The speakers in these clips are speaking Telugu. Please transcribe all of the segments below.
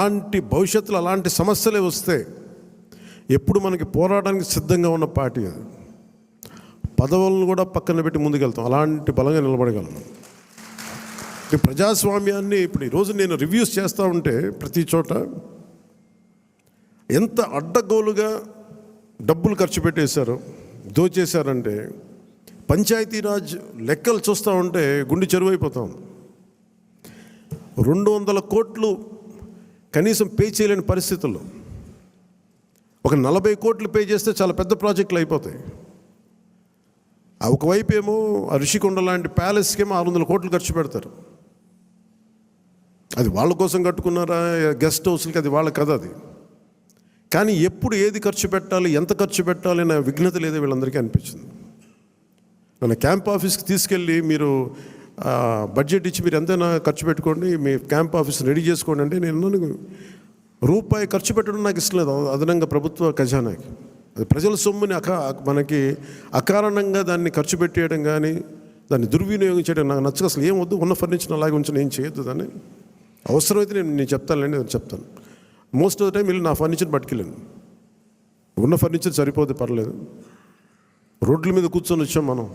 అలాంటి భవిష్యత్తులో అలాంటి సమస్యలే వస్తే ఎప్పుడు మనకి పోరాటానికి సిద్ధంగా ఉన్న పార్టీ అది. పదవులను కూడా పక్కన పెట్టి ముందుకెళ్తాం. అలాంటి బలంగా నిలబడగలం. ఈ ప్రజాస్వామ్యాన్ని ఇప్పుడు ఈరోజు నేను రివ్యూస్ చేస్తూ ఉంటే ప్రతి చోట ఎంత అడ్డగోలుగా డబ్బులు ఖర్చు పెట్టేశారు దోచేశారంటే పంచాయతీరాజ్ లెక్కలు చూస్తూ ఉంటే గుండె చెరువైపోతాం. రెండు వందల కోట్లు కనీసం పే చేయలేని పరిస్థితుల్లో ఒక నలభై కోట్లు పే చేస్తే చాలా పెద్ద ప్రాజెక్టులు అయిపోతాయి. ఒకవైపు ఏమో ఋషికొండ లాంటి ప్యాలెస్కేమో ఆరు వందల కోట్లు ఖర్చు పెడతారు. అది వాళ్ళ కోసం కట్టుకున్నారా? గెస్ట్ హౌస్లకి అది వాళ్ళ కథ అది. కానీ ఎప్పుడు ఏది ఖర్చు పెట్టాలి ఎంత ఖర్చు పెట్టాలి అనే విఘ్నత లేదో వీళ్ళందరికీ అనిపించింది. మన క్యాంప్ ఆఫీస్కి తీసుకెళ్ళి మీరు బడ్జెట్ ఇచ్చి మీరు ఎంతైనా ఖర్చు పెట్టుకోండి మీ క్యాంప్ ఆఫీస్ రెడీ చేసుకోండి అంటే నేను రూపాయి ఖర్చు పెట్టడం నాకు ఇష్టం లేదు. అదనంగా ప్రభుత్వ ఖజానాకి. అది ప్రజల సొమ్ముని అకా మనకి అకారణంగా దాన్ని ఖర్చు పెట్టేయడం కానీ దాన్ని దుర్వినియోగం చేయడం నాకు నచ్చక అసలు ఏం వద్దు ఉన్న ఫర్నిచర్ అలాగే ఉంచి నేను చేయొద్దు దాన్ని. అవసరమైతే నేను నేను చెప్తానులేండి నేను చెప్తాను. మోస్ట్ ఆఫ్ ద టైం వెళ్ళి నా ఫర్నిచర్ పట్టుకెళ్ళాను ఉన్న ఫర్నిచర్ సరిపోతే పర్లేదు. రోడ్ల మీద కూర్చొని వచ్చాం మనం.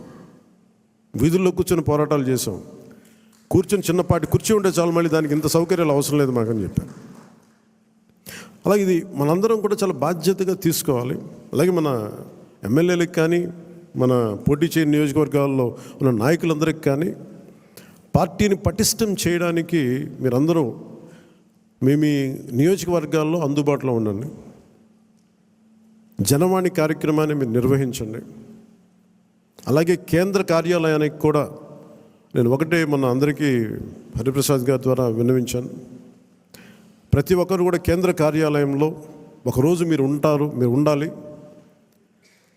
వీధుల్లో కూర్చొని పోరాటాలు చేసాం కూర్చొని చిన్నపాటి కుర్చీ ఉంటే చాలు మళ్ళీ దానికి ఇంత సౌకర్యాలు అవసరం లేదు మాకని చెప్పాను అలాగే ఇది మనందరం కూడా చాలా బాధ్యతగా తీసుకోవాలి. అలాగే మన ఎమ్మెల్యేలకు కానీ మన పోటీ చేయని నియోజకవర్గాల్లో ఉన్న నాయకులందరికీ కానీ పార్టీని పటిష్టం చేయడానికి మీరందరూ మీ మీ నియోజకవర్గాల్లో అందుబాటులో ఉండండి. జనవాణి కార్యక్రమాన్ని మీరు నిర్వహించండి. అలాగే కేంద్ర కార్యాలయానికి కూడా నేను ఒకటే మొన్న అందరికీ హరిప్రసాద్ గారి ద్వారా విన్నవించాను. ప్రతి ఒక్కరు కూడా కేంద్ర కార్యాలయంలో ఒకరోజు మీరు ఉంటారు మీరు ఉండాలి.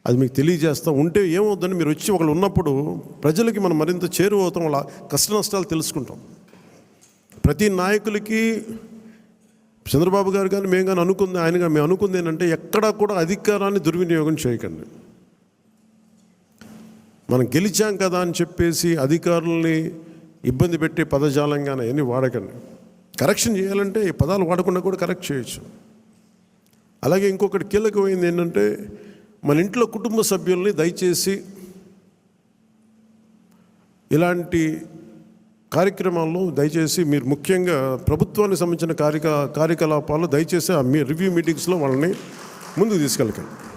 అది మీకు తెలియజేస్తాం ఉంటే ఏమవుద్దని మీరు వచ్చి ఒకళ్ళు ఉన్నప్పుడు ప్రజలకి మనం మరింత చేరువవుతాం వాళ్ళ కష్ట నష్టాలు తెలుసుకుంటాం. ప్రతి నాయకులకి చంద్రబాబు గారు కానీ మేము కానీ అనుకుంది ఆయన కానీ మేము అనుకుంది ఏంటంటే ఎక్కడా కూడా అధికారాన్ని దుర్వినియోగం చేయకండి. మనం గెలిచాం కదా అని చెప్పేసి అధికారుల్ని ఇబ్బంది పెట్టే పదజాలంగానే అవన్నీ వాడకండి. కరెక్షన్ చేయాలంటే ఈ పదాలు వాడకుండా కూడా కరెక్ట్ చేయొచ్చు. అలాగే ఇంకొకటి కీలకమైంది ఏంటంటే మన ఇంట్లో కుటుంబ సభ్యుల్ని దయచేసి ఇలాంటి కార్యక్రమాల్లో దయచేసి మీరు ముఖ్యంగా ప్రభుత్వానికి సంబంధించిన కార్యక కార్యకలాపాలు దయచేసి ఆ మీ రివ్యూ మీటింగ్స్లో వాళ్ళని ముందుకు తీసుకెళ్ళకండి.